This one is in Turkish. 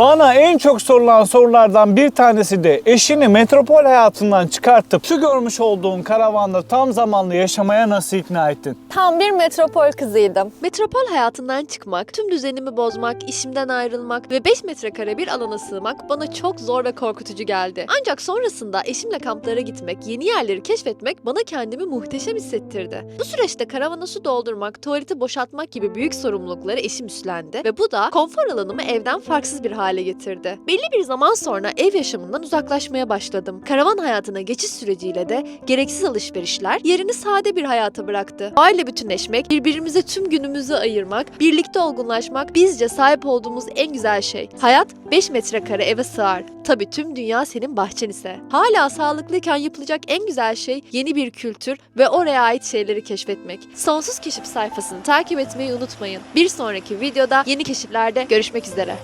Bana en çok sorulan sorulardan bir tanesi de eşini metropol hayatından çıkartıp şu görmüş olduğun karavanda tam zamanlı yaşamaya nasıl ikna ettin? Tam bir metropol kızıydım. Metropol hayatından çıkmak, tüm düzenimi bozmak, işimden ayrılmak ve 5 metrekare bir alana sığmak bana çok zor ve korkutucu geldi. Ancak sonrasında eşimle kamplara gitmek, yeni yerleri keşfetmek bana kendimi muhteşem hissettirdi. Bu süreçte karavana su doldurmak, tuvaleti boşaltmak gibi büyük sorumlulukları eşim üstlendi ve bu da konfor alanımı evden farksız bir hale getirdi. Belli bir zaman sonra ev yaşamından uzaklaşmaya başladım. Karavan hayatına geçiş süreciyle de gereksiz alışverişler yerini sade bir hayata bıraktı. Aile bütünleşmek, birbirimize tüm günümüzü ayırmak, birlikte olgunlaşmak bizce sahip olduğumuz en güzel şey. Hayat 5 metrekare eve sığar. Tabii tüm dünya senin bahçen ise. Hala sağlıklıyken yapılacak en güzel şey yeni bir kültür ve oraya ait şeyleri keşfetmek. Sonsuz Keşif sayfasını takip etmeyi unutmayın. Bir sonraki videoda yeni keşiflerde görüşmek üzere.